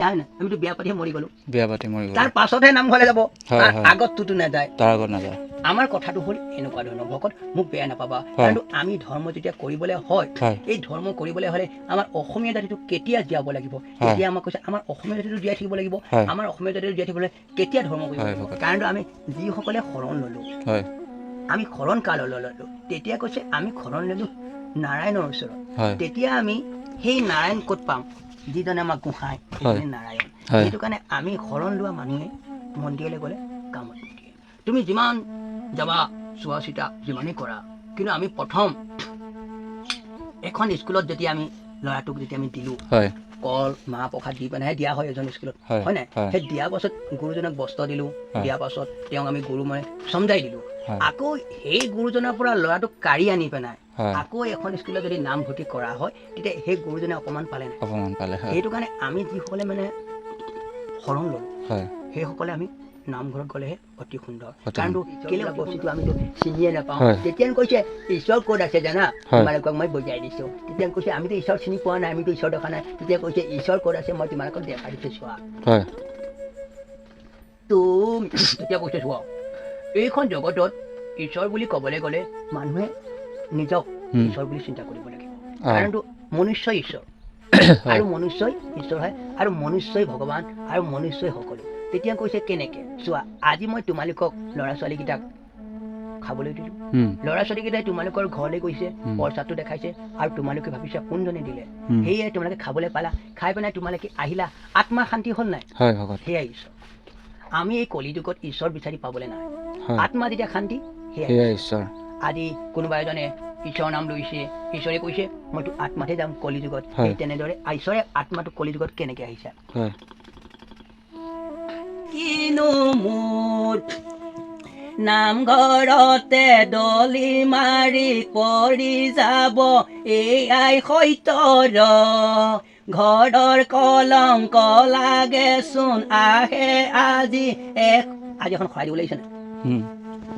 না? আমিতো বিয়া পাতিহে মৰি গলো। বিয়া পাতি মৰি গ'ল। তাৰ পাছতহে নামঘৰলৈ যাব। তাৰ আগতটোতো নাযায়। তাৰ আগত নাযায়। আমাৰ কথাটো হ'ল এনেকুৱা ধৰণৰ। ভকত মোক বেয়া নাপাবা। আমি ধৰ্ম যেতিয়া কৰিবলৈ হয় এই ধৰ্ম কৰিবলৈ হ'লে আমাৰ অসমীয়া জাতিটো কেতিয়া জীয়াব লাগিব? এতিয়া আমাক কৈছে আমাৰ অসমীয়া জাতিটো জীয়াই থাকিব লাগিব। আমাৰ অসমীয়া জাতিটো জীয়াই থাকিবলৈ কেতিয়া ধৰ্ম কৰিব লাগিব। কাৰণ আমি যিসকলে শৰণ ল'লো আমি শৰণ কাললৈ ল'লো তেতিয়া কৈছে আমি শৰণ ল'লো নাৰায়ণৰ ওচৰত। তেতিয়া আমি সেই নাৰায়ণ ক'ত পাম? যিজনে আমাক গোসাঁই সেইজনে নাৰায়ণ। সেইটো কাৰণে আমি শৰণ লোৱা মানুহে মন্দিৰলৈ গ'লে কামত নিদিয়ে তুমি যিমান যাবা চোৱা চিতা যিমানেই কৰা কিন্তু আমি প্ৰথম এখন স্কুলত যেতিয়া আমি ল'ৰাটোক যেতিয়া আমি দিলোঁ কল মাহ প্ৰসাদ দি পেলাইহে দিয়া হয় এজন স্কুলত হয়, নাই। সেই দিয়াৰ পাছত গুৰুজনক বস্ত্ৰ দিলোঁ। দিয়াৰ পাছত তেওঁক আমি গুৰু মানে চমজাই দিলোঁ। আকৌ সেই গুৰুজনৰ পৰা ল'ৰাটোক কাঢ়ি আনি পেলাই আকৌ এখন স্কুলত যদি নামভৰ্তি কৰা হয় তেতিয়া সেই গুৰুজনে অকমান পালে নাই। অপমান পালে সেইটো কাৰণে আমি যিসকলে মানে শৰণ ল'লো সেইসকলে আমি নামঘৰত গ'লেহে অতি সুন্দৰ। কাৰণ কেলে বস্তুটো আমিতো চিনিয়ে নাপাওঁ। তেতিয়া কৈছে ঈশ্বৰ ক'ত আছে জানা? তোমালোকক মই বুজাই দিছোঁ। তেতিয়া কৈছে আমিতো ঈশ্বৰ চিনি পোৱা নাই আমিতো ঈশ্বৰ দেখা নাই। তেতিয়া কৈছে ঈশ্বৰ ক'ত আছে মই তোমালোকক দেখাই দিছোঁ চোৱা। তুমি তেতিয়া কৈছে চোৱা। এইখন জগতত ঈশ্বৰ বুলি ক'বলৈ গ'লে মানুহে নিজক। ঈশ্বৰ বুলি চিন্তা কৰিব লাগিব কাৰণটো মনুষ্যই ঈশ্বৰ। আৰু মনুষ্যই ঈশ্বৰ হয় আৰু মনুষ্যই ভগৱান আৰু মনুষ্যই সকলো। তেতিয়া কৈছে কেনেকে? চোৱা আজি মই তোমালোকক ল'ৰা ছোৱালীকেইটাক খাবলৈ দিলোঁ। ল'ৰা ছোৱালীকেইটাই তোমালোকৰ ঘৰলৈ গৈছে উম। পইচাটো দেখাইছে আৰু তোমালোকে ভাবিছা কোনজনে দিলে। সেয়ে তোমালোকে খাবলৈ পালা খাই পেলাই তোমালোকে আহিলা আত্মা শান্তি হ'ল নাই? সেয়াই ঈশ্বৰ। আমি এই কলিযুগত ঈশ্বৰ বিচাৰি পাবলৈ নাই। আত্মা যেতিয়া শান্তি সেয়াই। ঈশ্বৰ আজি কোনোবা এজনে ঈশ্বৰৰ নাম লৈছে ঈশ্বৰে কৈছে মইতো আত্মাতহে যাম কলিযুগত। হয়। সেই তেনেদৰে ঈশ্বৰে আত্মাটো কলিযুগত কেনেকে আহিছে? হয়। কিনো মোৰ নামঘৰতে দলি মাৰি পৰি যাব এয়াই সত্যৰ ঘৰৰ কলংক লাগেচোন আহে আজি এক আজি এখন শৰাই দিব লাগিছেনে? উম,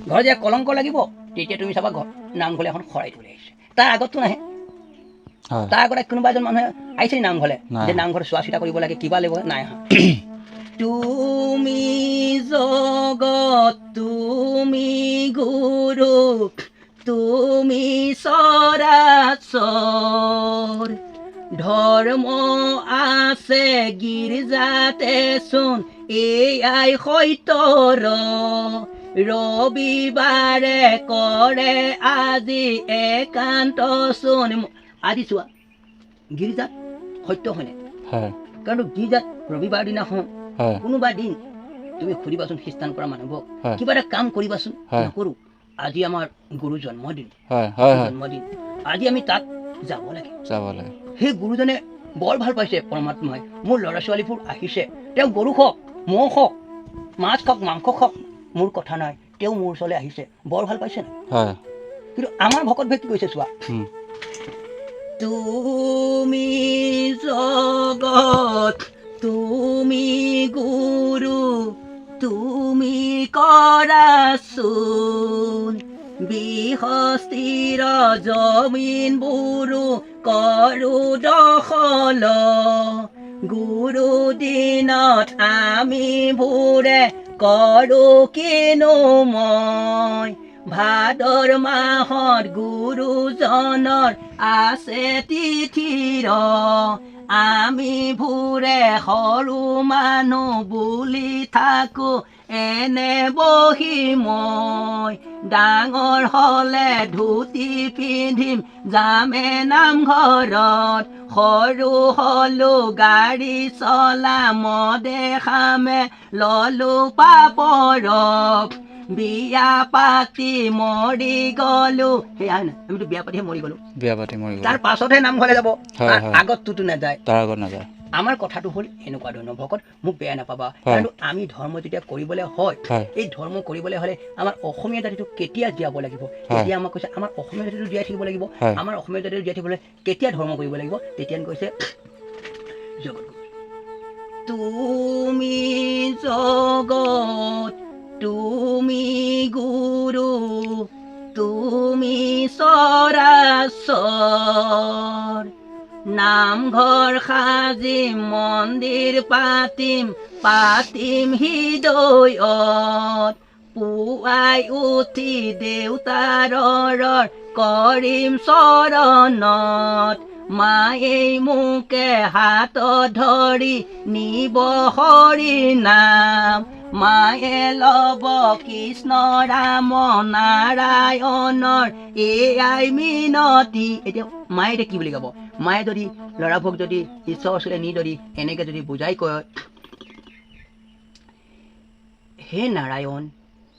ঘৰত যে কলংক লাগিব তেতিয়া তুমি চাবা ঘৰ নামঘৰলৈ এখন শৰাই দিব লাগিছে তাৰ আগততো নাহে। তাৰ আগতে কোনোবা এজন মানুহে আহিছে নামঘৰলে? যে নামঘৰত চোৱা চিতা কৰিব লাগে কিবা লাগিব? নাই অহা। তুমি জগত তুমি গুৰু তুমি চৰাচৰ ধৰ্ম আছে গীৰ্জাতে চোন এয়াই সত্যৰ ৰবিবাৰে কৰে আজি একান্ত চোন আজি চোৱা গীৰ্জাত সত্য হয়নে কাৰণ গীৰ্জাত ৰবিবাৰ দিনাখন হয়। কোনোবা দিন তুমি সুধিবাচোন খ্ৰীষ্টান কৰা মানুহবোৰক। কিবা এটা কাম কৰিবাচোন হয়। নকৰো। আজি আমাৰ গুৰু জন্মদিন। হয় হয় হয়। জন্মদিন। আজি আমি তাত যাব লাগে। যাব লাগে। সেই গুৰুজনে বৰ ভালো পাইছে পৰমাত্মাই। মোৰ ল'ৰা ছোৱালীবোৰ আহিছে। তেওঁ গৰু হওক ম'হ হওক মাছ খাওক মাংস খাওক মোৰ কথা নাই তেওঁ মোৰ ওচৰলৈ আহিছে। বৰ ভালো পাইছে হয়। কিন্তু আমাৰ ভকত ভাই কি কৈছে চোৱা? তুমি জগত তুমি গুৰু তুমি কৰাচোন বৃহস্তিৰ জমিন বুৰু কৰো দখল। গুৰু দিনত আমি ভোৰে কৰো কেন মই? ভাদৰ মাহত গুৰুজনৰ আছে তিথিৰ আমি ভোৰে সৰু মানুহ বুলি থাকো। এনে বহি মই ডাঙৰ হলে ধুতি পিন্ধিম যামে নামঘৰত সৰু হলো গাড়ী চলাম দেখামে ললো পাপৰক বিয়া পাতি মৰি গলো সেয়া হয় না আমিতো বিয়া পাতিহে মৰি গলো। বিয়া পাতি মৰি গ'ল। তাৰ পাছতহে নামঘৰলৈ যাব। আগতটোতো নাযায়। তাৰ আগত নাযায়। আমাৰ কথাটো হ'ল এনেকুৱা ধৰণৰ। ভকত মোক বেয়া নাপাবা। কাৰণ আমি ধৰ্ম যেতিয়া কৰিবলৈ হয় এই ধৰ্ম কৰিবলৈ হ'লে আমাৰ অসমীয়া জাতিটো কেতিয়া জীয়াব লাগিব? তেতিয়া আমাক কৈছে আমাৰ অসমীয়া জাতিটো জীয়াই থাকিব লাগিব আমাৰ অসমীয়া জাতিটো জীয়াই থাকিবলৈ কেতিয়া ধৰ্ম কৰিব লাগিব? তেতিয়া কৈছে জগত তুমি জগত তুমি গুৰু তুমি চৰাচৰ নামঘৰ সাজিম মন্দিৰ পাতিম পাতিম হৃদয়ত। পুৱাই উঠি দেউতাৰ কৰিম চৰণত। মায়ে মোকে হাতত ধৰি নিব হৰি নাম। মায়ে ল'ব কৃষ্ণ ৰাম নাৰায়ণৰ এয়াই মিনতি। এতিয়া মায়ে এতিয়া কি বুলি ক'ব? মায়ে যদি ল'ৰাবোৰক যদি ঈশ্বৰৰ ওচৰলৈ নি যদি এনেকৈ যদি বুজাই কয়, হে নাৰায়ণ,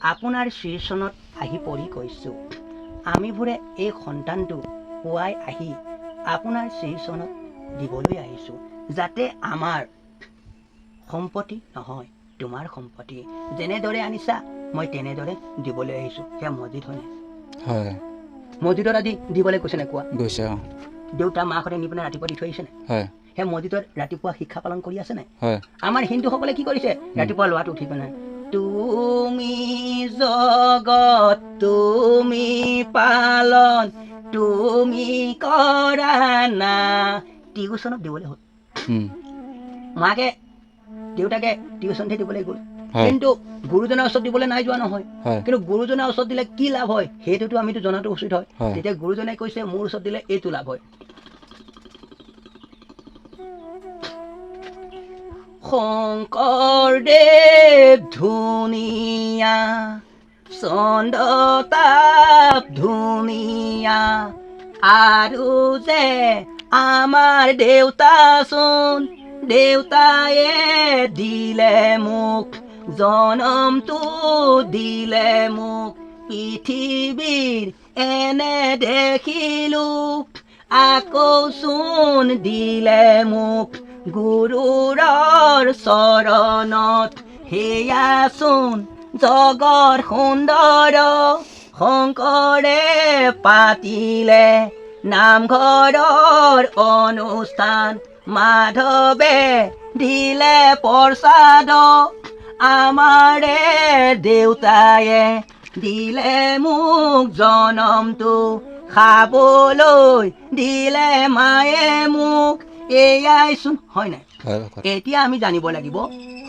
আপোনাৰ শ্ৰীচৰণত আহি পৰি কৈছোঁ আমিবোৰে এই সন্তানটো পুৱাই আহি আপোনাৰ শ্ৰীচৰণত দিবলৈ আহিছোঁ, যাতে আমাৰ সম্পত্তি নহয়। তোমাৰ সম্পত্তি। যেনেদৰে আনিছা মই তেনেদৰে দিবলৈ আহিছোঁ। সেয়া মছজিদ হয়নে? হয়। মছজিদত আজি দিবলৈ কৈছে নে কোৱা? গৈছে অঁ। দেউতা মাকহঁতে নি পিনে ৰাতিপুৱা দি থৈ আহিছে নে হয়। সেই মছজিদত ৰাতিপুৱা শিক্ষা পালন কৰি আছে হয়। আমাৰ হিন্দুসকলে কি কৰিছে? ৰাতিপুৱা ল'ৰাটো উঠি পিনে তুমি জগত তুমি পালন তুমি কৰা না। টিউচনত দিবলৈ হ'ল। মাকে দেউতাকে টিউচনতে দিবলৈ গ'ল। হয়। কিন্তু গুৰুজনাৰ ওচৰত দিবলৈ নাই যোৱা নহয়। হয়। কিন্তু গুৰুজনাৰ ওচৰত দিলে কি লাভ হয় সেইটোতো আমিতো জনাটো উচিত হয়। তেতিয়া গুৰুজনাই কৈছে মোৰ ওচৰত দিলে এইটো লাভ হয়। শংকৰদেৱ ধুনীয়া চন্দ্ৰতাপ ধুনীয়া আৰু যে আমাৰ দেউতাচোন দেউতায়ে দিলে মোক জনমটো দিলে মোক পৃথিৱীৰ এনে দেখিলো, আকৌ চোন দিলে মোক গুৰুৰৰ চৰণত সেয়াচোন জগৰ সুন্দৰ শংকৰে পাতিলে। নামঘৰৰ অনুষ্ঠান মাধৱে দিলে প্ৰসাদ আমাৰে দেউতায়ে দিলে মোক জনমটো খাবলৈ দিলে মায়ে মোক এয়াই চোন হয় নাই? এতিয়া আমি জানিব লাগিব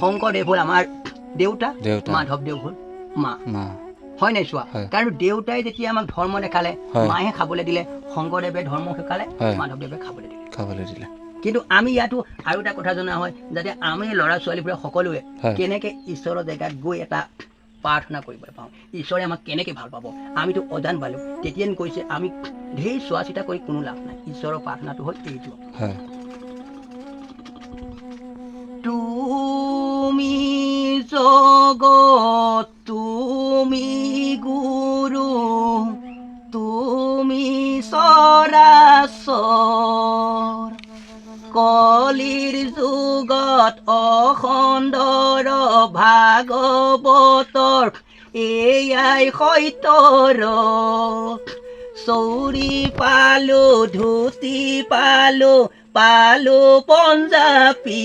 শংকৰদেৱ হ'ল আমাৰ দেউতা মাধৱদেৱ হ'ল মা। হয় নাই চোৱা। কাৰণ দেউতাই যেতিয়া আমাক ধৰ্ম দেখালে। মায়ে খাবলৈ দিলে শংকৰদেৱে ধৰ্ম শিকালে মাধৱদেৱে খাবলৈ দিলে। খাবলৈ দিলে। কিন্তু আমি ইয়াতো আৰু এটা কথা জনা হয় যাতে আমি ল'ৰা ছোৱালীবোৰে সকলোৱে। কেনেকে ঈশ্বৰৰ জেগাত গৈ এটা প্ৰাৰ্থনা কৰিবলৈ পাওঁ ঈশ্বৰে আমাক কেনেকে ভালো পাব আমিতো অজান পালোঁ। তেতিয়া কৈছে আমি ঢেৰ চোৱা চিতা কৰি কোনো লাভ নাই। ঈশ্বৰৰ প্ৰাৰ্থনাটো হ'ল এইটো। তুমি জগত তুমি গুৰু তুমি চৰাচৰ কলিৰ যুগত অসন্দৰ ভাগৱতৰ এয়াই সত্যৰ চৌৰি পালো, ধুতি পালো পালো পঞ্জাবী।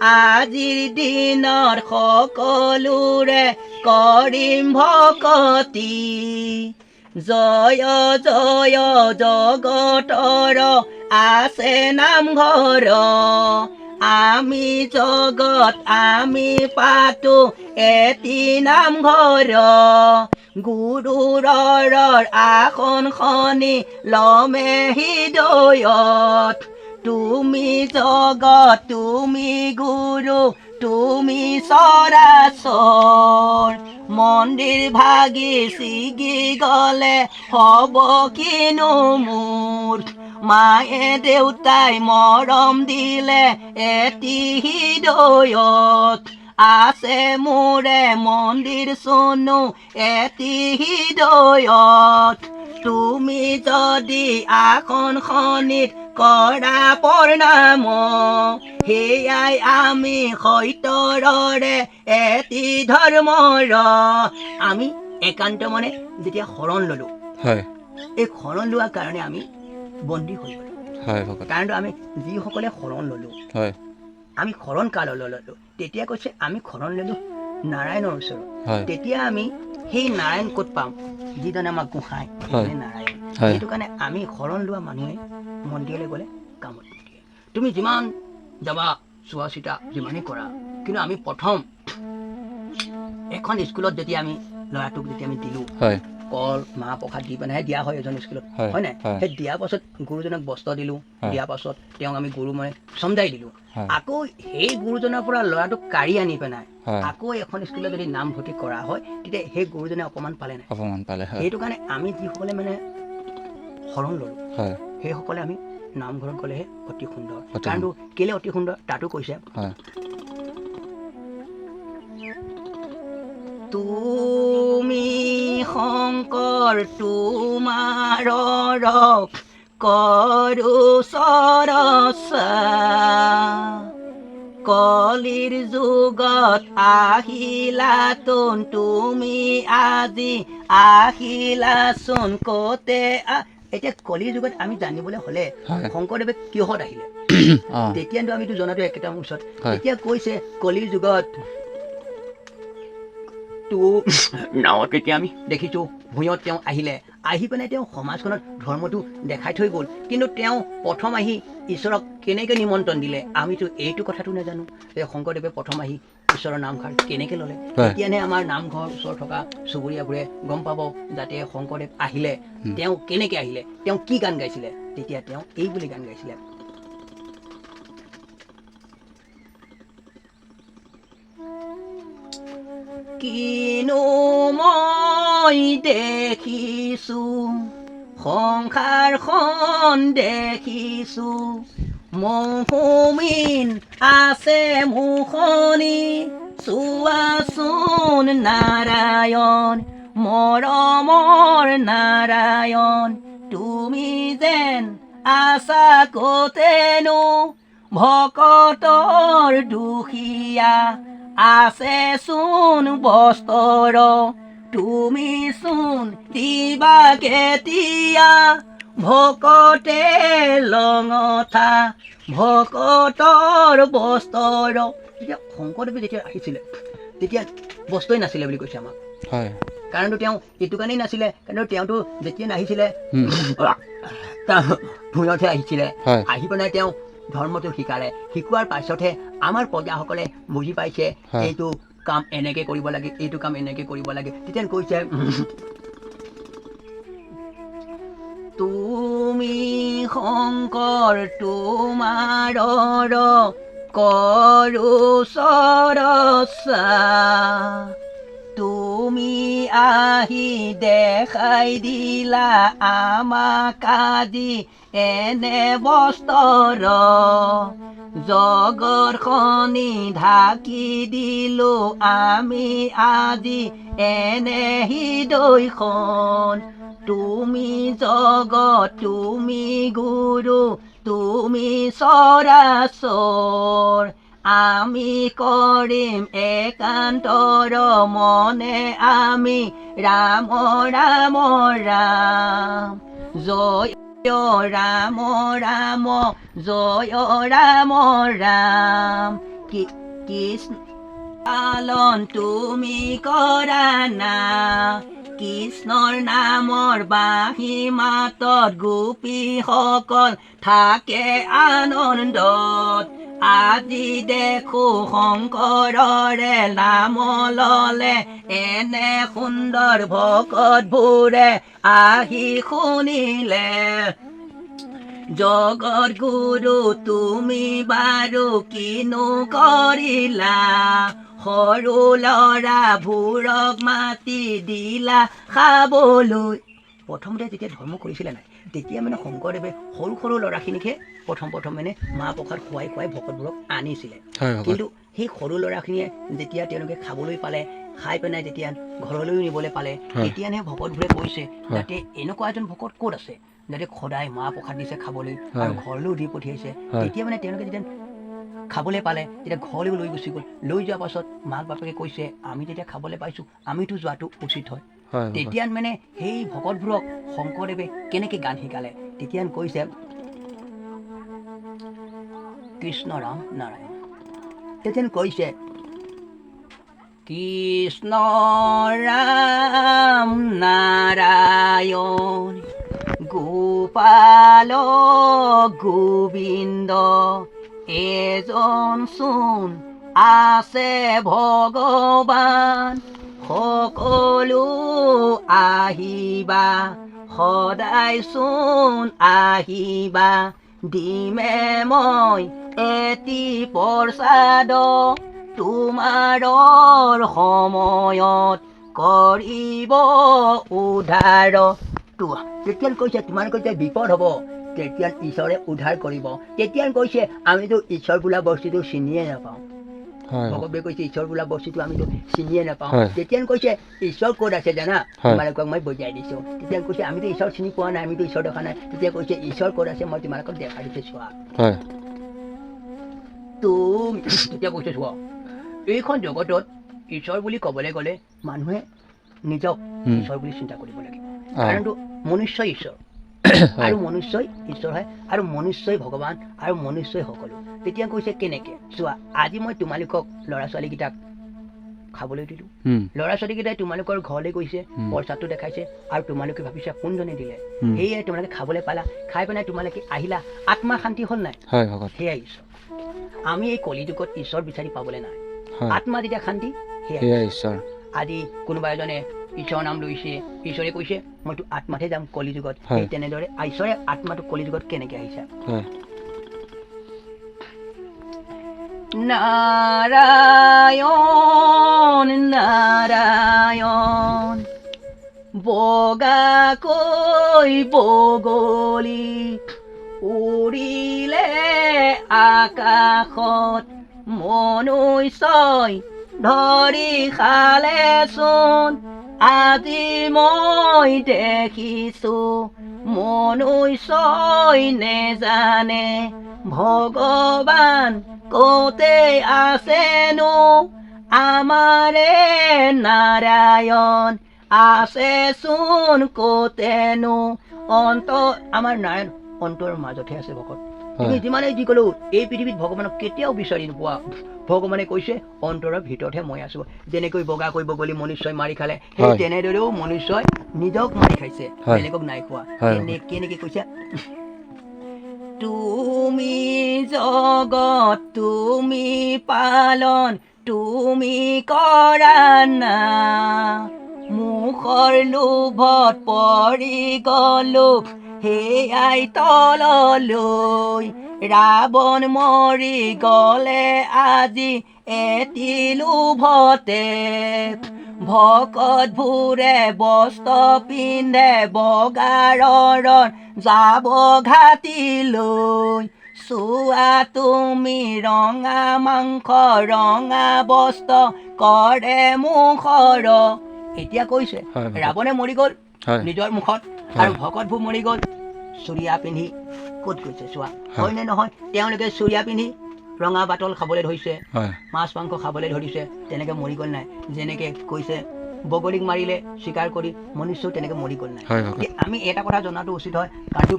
আজিৰ দিনত সকলোৰে কৰিম ভকতি। জয় জয়, জগতৰ আছে নামঘৰ আমি জগত আমি পাতো, এটি নামঘৰ গুৰুৰৰ আসন খনি লমে হৃদয়ত। তুমি জগত তুমি গুৰু তুমি চৰাচৰ মন্দিৰ ভাগি ছিগি গলে হ'ব কিনো মোৰ মায়ে দেউতাই মৰম দিলে এটি হৃদয়ত আছে মোৰে মন্দিৰ চনো এটি হৃদয়ত। তুমি যদি আসনখনিত কৰা প্ৰণাম সেয়াই আমি সত্যৰৰে এটি ধৰ্মৰ। আমি একান্ত মনে যেতিয়া শৰণ ল'লোঁ এই শৰণ লোৱাৰ কাৰণে আমি বন্দী হৈ গলো। কাৰণ আমি যিসকলে শৰণ ললো আমি শৰণ কাললৈ ললো তেতিয়া কৈছে আমি শৰণ ললো নাৰায়ণৰ ওচৰত। তেতিয়া আমি সেই নাৰায়ণ ক'ত পাম? যিজনে আমাক গোসাঁই নাৰায়ণ। সেইটো কাৰণে আমি শৰণ লোৱা মানুহে মন্দিৰলৈ গ'লে কামত নিদিয়ে। তুমি যিমান যাবা চোৱা চিতা যিমানেই কৰা কিন্তু আমি প্ৰথম এখন স্কুলত যেতিয়া আমি ল'ৰাটোক যেতিয়া আমি দিলোঁ কল মাহ প্ৰসাদ দি পেলাইহে দিয়া হয় এজন স্কুলত। হয়, নাই। সেই দিয়াৰ পাছত গুৰুজনক বস্ত্ৰ দিলোঁ। দিয়াৰ পাছত তেওঁক আমি গুৰু মই চমজাই দিলোঁ। আকৌ সেই গুৰুজনৰ পৰা ল'ৰাটোক কাঢ়ি আনি পেলাই আকৌ এখন স্কুলত যদি নামভৰ্তি কৰা হয় তেতিয়া সেই গুৰুজনে অপমান পালে নাই। অপমান পালে সেইটো কাৰণে আমি যিসকলে মানে শৰণ ল'লোঁ সেইসকলে আমি নামঘৰত গ'লেহে অতি সুন্দৰ। কাৰণটো কেলে অতি সুন্দৰ তাতো কৈছে। তুমি শংকৰ তোমাৰ ৰস কৰো চৰচা কলিৰ যুগত আহিলাতোন তুমি আজি আহিলাচোন কতে এতিয়া কলিৰ যুগত আমি জানিবলৈ হ'লে শংকৰদেৱে কিহত আহিলে? তেতিয়াতো আমিতো জনাটো একেটা ওচৰত এতিয়া কৈছে কলিৰ যুগত তো নাৱত তেতিয়া আমি দেখিছোঁ? ভূঞত তেওঁ আহিলে। আহি পেলাই তেওঁ সমাজখনত ধৰ্মটো দেখাই থৈ গ'ল। কিন্তু তেওঁ প্ৰথম আহি ঈশ্বৰক কেনেকৈ নিমন্ত্ৰণ দিলে? আমিতো এইটো কথাটো নাজানো। যে শংকৰদেৱে প্ৰথম আহি ঈশ্বৰৰ নামষাৰ কেনেকৈ ল'লে। তেতিয়াহে আমাৰ নামঘৰ ওচৰত থকা চুবুৰীয়াবোৰে গম পাব যাতে শংকৰদেৱ আহিলে। তেওঁ কেনেকৈ আহিলে? তেওঁ কি গান গাইছিলে? তেতিয়া তেওঁ এই বুলি গান গাইছিলে। কিনো মই দেখিছো সংসাৰখন দেখিছো। মৌসুমীন আছে মুখনি, চোৱাচোন নাৰায়ণ, মৰমৰ নাৰায়ণ, তুমি যেন আছা ভকতৰ দুখীয়া। আছে চোন বস্তৰ তুমি চোন দিবা কেতিয়া? ভকতে লঙঠা ভকতৰ বস্তৰ যেতিয়া শংকৰদেৱে যেতিয়া আহিছিলে তেতিয়া বস্তুৱেই নাছিলে বুলি কৈছে আমাক। হয়। কাৰণটো তেওঁ এইটো কাৰণেই নাছিলে কাৰণ তেওঁতো যেতিয়া নাহিছিলে ভূঞতহে আহিছিলে। আহি পেলাই তেওঁ ধৰ্মটো শিকালে। শিকোৱাৰ পাছতহে আমাৰ প্ৰজাসকলে বুজি পাইছে এইটো কাম এনেকে কৰিব লাগে এইটো কাম এনেকে কৰিব লাগে। তেতিয়া কৈছে তুমি শংকৰ তোমাৰ কৰো চৰচা। তুমি আহি দেখাই দিলা আমাক আজি এনে বস্তৰ জগৰখনি ঢাকি দিলো আমি আজি। এনে হৃদয়খন তুমি জগত, তুমি গুৰু, তুমি চৰাচৰ। আমি কৰিম একান্তৰ মনে আমি। ৰাম ৰাম ৰাম। জয়। ৰাম ৰাম জয় ৰাম কি- কৃষ্ণ পালন তুমি কৰা না। কৃষ্ণৰ নামৰ বাঁহী মাতত গোপীসকল থাকে আনন্দত। আজি দেখো শংকৰৰে নাম ললে, এনে সুন্দৰ ভকতবোৰে আহি শুনিলে। জগত গুৰু তুমি বাৰু কিনো কৰিলা সৰু ল'ৰাবোৰক মাতি দিলা, খাবলৈ। প্ৰথমতে যেতিয়া ধৰ্ম কৰিছিলে নাই তেতিয়া মানে শংকৰদেৱে সৰু সৰু ল'ৰাখিনিকহে প্ৰথম প্ৰথম মানে মাহ প্ৰসাদ খুৱাই খুৱাই ভকতবোৰক আনিছিলে। কিন্তু সেই সৰু ল'ৰাখিনিয়ে যেতিয়া তেওঁলোকে খাবলৈ পালে খাই পেলাই যেতিয়া ঘৰলৈও নিবলৈ পালে তেতিয়াহে ভকতবোৰে কৈছে যাতে এনেকুৱা এজন ভকত ক'ত আছে? যাতে সদায় মাহ প্ৰসাদ দিছে খাবলৈ আৰু। ঘৰলৈও দি পঠিয়াইছে। তেতিয়া মানে তেওঁলোকে যেতিয়া খাবলৈ পালে তেতিয়া ঘৰলৈও লৈ গুচি গ'ল। লৈ যোৱাৰ পাছত মাক বাপেকে কৈছে আমি যেতিয়া খাবলৈ পাইছোঁ আমিতো যোৱাটো উচিত হয়। তেতিয়া মানে সেই ভকতবোৰক শংকৰদেৱে কেনেকে গান শিকালে? তেতিয়া কৈছে, কৃষ্ণ ৰাম নাৰায়ণ। তেতিয়া কৈছে, কৃষ্ণ ৰাম নাৰায়ণ গোপ পাল গোবিন্দ, এজন চোন আছে ভগৱান। সকলো আহিবা সদায় চোন আহিবা। দিমে মই এটি প্ৰসাদ, তোমাৰৰ সময়ত কৰিব উদ্ধাৰ। তেতিয়া কৈছে তোমালোকৰ যে বিপদ হ'ব তেতিয়া ঈশ্বৰে উদ্ধাৰ কৰিব। তেতিয়া কৈছে, আমিতো ঈশ্বৰ বোলা বস্তুটো চিনিয়ে নাপাওঁ। ভগৱে কৈছে ঈশ্বৰ বোলা বস্তুটো আমিতো চিনিয়ে নাপাওঁ। তেতিয়া কৈছে ঈশ্বৰ ক'ত আছে জানা? তোমালোকক মই বুজাই দিছোঁ। তেতিয়া কৈছে আমিতো ঈশ্বৰ চিনি পোৱা নাই আমিতো ঈশ্বৰ দেখা নাই। তেতিয়া কৈছে ঈশ্বৰ ক'ত আছে মই তোমালোকক দেখাই দিছোঁ চোৱা। তুমি তেতিয়া কৈছে চোৱা এইখন জগতত ঈশ্বৰ বুলি ক'বলৈ গ'লে মানুহে নিজক ঈশ্বৰ বুলি চিন্তা কৰিব লাগিব কাৰণটো মনুষ্যই ঈশ্বৰ। আৰু মনুষ্যই ঈশ্বৰ হয় আৰু মনুষ্যই ভগৱান আৰু মনুষ্যই সকলো। তেতিয়া কৈছে কেনেকে? চোৱা আজি মই তোমালোকক ল'ৰা ছোৱালীকেইটাক খাবলৈ দিলোঁ। ল'ৰা ছোৱালীকেইটাই তোমালোকৰ ঘৰলৈ গৈছে। প্ৰসাদটো দেখাইছে আৰু তোমালোকে ভাবিছা কোনজনে দিলে? উম। সেয়ে তোমালোকে খাবলৈ পালা খাই পেলাই তোমালোকে আহিলা আত্মা শান্তি হ'ল নাই? সেয়াই ঈশ্বৰ। আমি এই কলিযুগত ঈশ্বৰ বিচাৰি পাবলৈ নাই। আত্মা যেতিয়া শান্তি সেয়াই সেয়াই ঈশ্বৰ। আজি কোনোবা এজনে ঈশ্বৰৰ নাম লৈছে ঈশ্বৰে কৈছে মইতো আত্মাতহে যাম কলিযুগত। সেই তেনেদৰে ঈশ্বৰে আত্মাটো কলিযুগত কেনেকে আহিছে? নাৰায়ণ নাৰায়ণ বগাকৈ বগলী উৰিলে আকাশত মনুষ্যই ধৰি খালেচোন। আজি মই দেখিছো মনুষ্যই নেজানে ভগৱান ক'তে আছেনো আমাৰে নাৰায়ণ আছেচোন ক'তেনো। অন্ত আমাৰ নাৰায়ণ অন্তৰ মাজতহে আছে ভকত। তুমি যিমানেই যি ক'লো এই পৃথিৱীত ভগৱানক কেতিয়াও বিচাৰি নোপোৱা। ভগৱানে কৈছে অন্তৰৰ ভিতৰতহে মই আছো। যেনেকৈ বগাকৈ বগলী মনুষ্যই মাৰি খালে সেই। তেনেদৰেও মনুষ্যই নিজক মাৰি খাইছে। বেলেগক নাই খোৱা। কেনেকে কৈছে? তুমি জগত তুমি পালন তুমি কৰা না। মুখৰ লোভত পৰি গলো। সেয়াই তললৈ ৰাৱণ মৰি গলে আজি এটি লোভতে। ভকত ভোৰে বস্ত্ৰ পিন্ধে বগাৰৰ যাব ঘাটিলৈ। চোৱা তুমি ৰঙা মাংস ৰঙা বস্ত্ৰ কৰে মুখৰ। এতিয়া কৈছে। ৰাৱণে মৰি গ'ল নিজৰ মুখত। হয়। আৰু ভকতবোৰ মৰি গ'ল চুৰিয়া পিন্ধি ক'ত গৈছে চোৱা? হয়নে নহয়? তেওঁলোকে চুৰিয়া পিন্ধি ৰঙা বাটল খাবলৈ ধৰিছে মাছ মাংস খাবলৈ ধৰিছে তেনেকে মৰি গ'ল নাই। যেনেকে কৈছে বগলীক মাৰিলে চিকাৰ কৰি মনুষ্যও তেনেকে মৰি গ'ল নাই। হয় আমি এটা কথা জনাটো উচিত হয় কাৰণ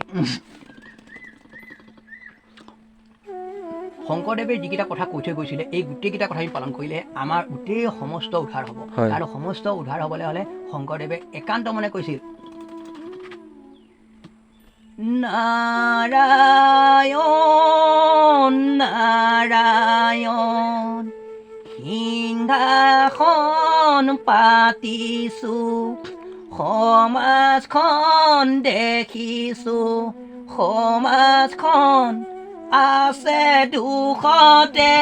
শংকৰদেৱে যিকেইটা কথা কৈ থৈ গৈছিলে এই গোটেইকেইটা কথা আমি পালন কৰিলে আমাৰ গোটেই সমস্ত উদ্ধাৰ হ'ব। আৰু সমস্ত উদ্ধাৰ হ'বলৈ হ'লে শংকৰদেৱে একান্ত মনে কৈছিল নাৰায়ণ নাৰায়ণ সিংহাসন পাতিছো সমাজখন দেখিছো সমাজখন আছে দুখতে।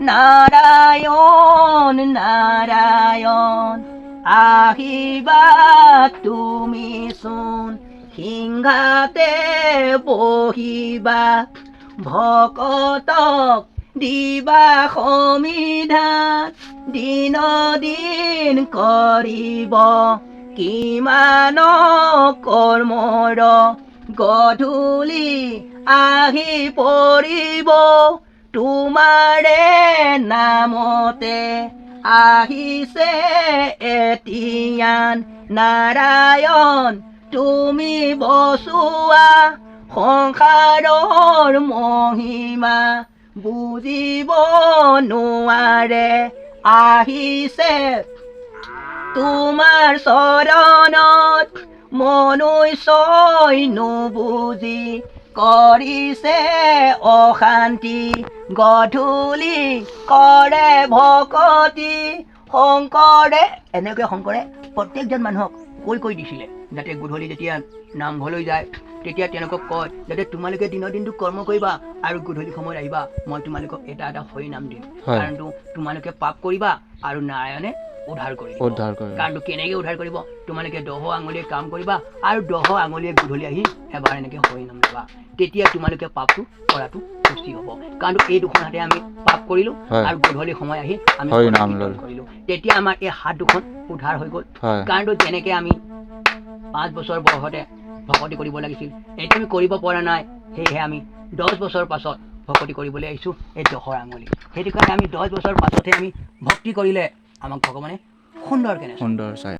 নাৰায়ণ নাৰায়ণ আহিবা তুমি চোন। সিংহাতে বহিবা, ভকতক দিবা সমিধান দিন দিন কৰিব কিমান কৰ্মৰ গধূলি আহি পৰিব, তোমাৰে নামতে আহিছে এতিয়ান নাৰায়ণ তুমি বচোৱা সংসাৰৰ মহিমা বুজিব নোৱাৰে আহিছে। তোমাৰ চৰণত মনুষ্যই নুবুজি কৰিছে অশান্তি গধূলি কৰে ভকতি শংকৰে এনেকৈ শংকৰে প্ৰত্যেকজন মানুহক কৈ কৈ দিছিলে? যাতে গধূলি যেতিয়া নামঘৰলৈ যায় তেতিয়া তেওঁলোকক কয় যাতে তোমালোকে দিনৰ দিনটো কৰ্ম কৰিবা আৰু গধূলি সময়ত আহিবা। মই তোমালোকক এটা এটা হৰি নাম দিম। কাৰণ তোমালোকে পাপ কৰিবা আৰু নাৰায়ণে উদ্ধাৰ কৰিব উদ্ধাৰ কৰে। কাৰণটো কেনেকে উদ্ধাৰ কৰিব? তোমালোকে দহ আঙুলিয়ে কাম কৰিবা আৰু দহ আঙুলিয়ে গধূলি আহি এবাৰ এনেকে হৰি নাম ল'বা। তেতিয়া তোমালোকে পাপটো কৰাটো সুচি হ'ব। কাৰণটো এই দুখন হাতে আমি পাপ কৰিলো। আৰু গধূলি সময় আহি আমি কীৰ্তন তেতিয়া আমাৰ এই হাত দুখন উদ্ধাৰ হৈ গ'ল। কাৰণটো যেনেকে আমি পাঁচ বছৰ বয়সতে ভকতি কৰিব লাগিছিল এইটো আমি কৰিব পৰা নাই। সেয়েহে আমি দহ বছৰ পাছত ভকতি কৰিবলৈ আহিছোঁ এই দহৰ আঙুলি। সেইটো কাৰণে আমি দহ বছৰ পাছতহে আমি ভক্তি কৰিলে আমাক ভগৱানে সুন্দৰকৈ সুন্দৰ চাই